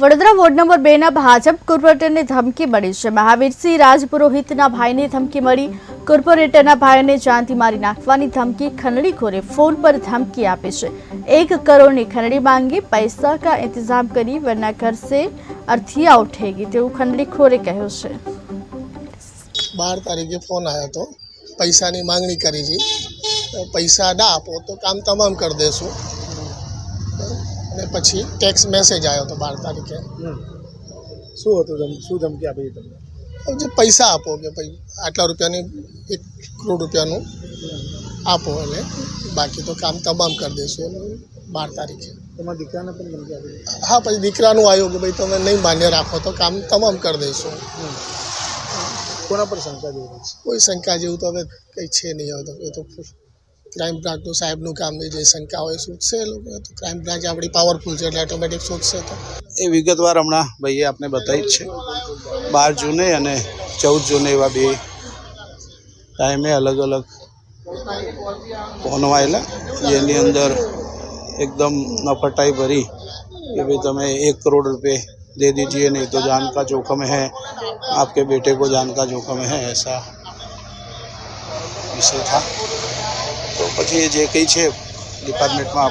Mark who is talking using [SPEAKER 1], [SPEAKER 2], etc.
[SPEAKER 1] Vadodara ward number બેના ભાજપ કોર્પોરેટરને ધમકી મળી છે. મહાવીરસિંહ રાજપુરોહિતના ભાઈને ધમકી મળી. કોર્પોરેટરના ભાઈને જાનથી મારી નાખવાની ધમકી ખંડણીખોરે ફોન પર ધમકી આપે છે. એક કરોડની ખંડણી માંગી પૈસા કા ઇંતજામ કરી વરના ઘર સે અર્થિયા ઉઠેગી તેવું ખંડણીખોરે કહ્યું છે.
[SPEAKER 2] બાર તારીખે ફોન આવ્યો હતો પૈસાની માંગણી કરી હતી પૈસા ના આપો તો કામ તમામ કરી દેશું. અને પછી ટેક્સ મેસેજ આવ્યો હતો બાર તારીખે.
[SPEAKER 3] શું હતું શું ધમકી આપી તમને?
[SPEAKER 2] હવે જે પૈસા આપો કે ભાઈ આટલા રૂપિયાની એક કરોડ રૂપિયાનું આપો એટલે બાકી તો કામ તમામ કરી એનું બાર તારીખે.
[SPEAKER 3] તમારા દીકરાને પણ ધમકી આપી
[SPEAKER 2] હા પછી દીકરાનું આવ્યું કે ભાઈ તમે નહીં માન્ય રાખો તો કામ તમામ કરી દઈશું
[SPEAKER 3] કોના પર શંકા જેવું
[SPEAKER 2] કોઈ શંકા જેવું તો હવે કંઈ છે નહીં હવે તો એ તો ક્રાઇમ બ્રાન્ચનું સાહેબનું કામ નહીં જે શંકા હોય શોધશે એ લોકો તો ક્રાઇમ બ્રાન્ચ આપણી પાવરફુલ છે એટલે ઓટોમેટિક શોધશે તો
[SPEAKER 4] એ વિગતવાર હમણાં ભાઈએ આપને બતાવી જ છે બાર જૂને અને ચૌદ જૂને એવા બે ટાઈમે અલગ અલગ ફોનો આવેલા જેની અંદર એકદમ નફટાઈ ભરી कि भाई तुम्हें एक करोड़ रुपए दे दीजिए नहीं तो जान का जोखम है आपके बेटे को जान का जोखम है ऐसा વિષય થા. તો પછી જે કંઈ છે ડિપાર્ટમેન્ટમાં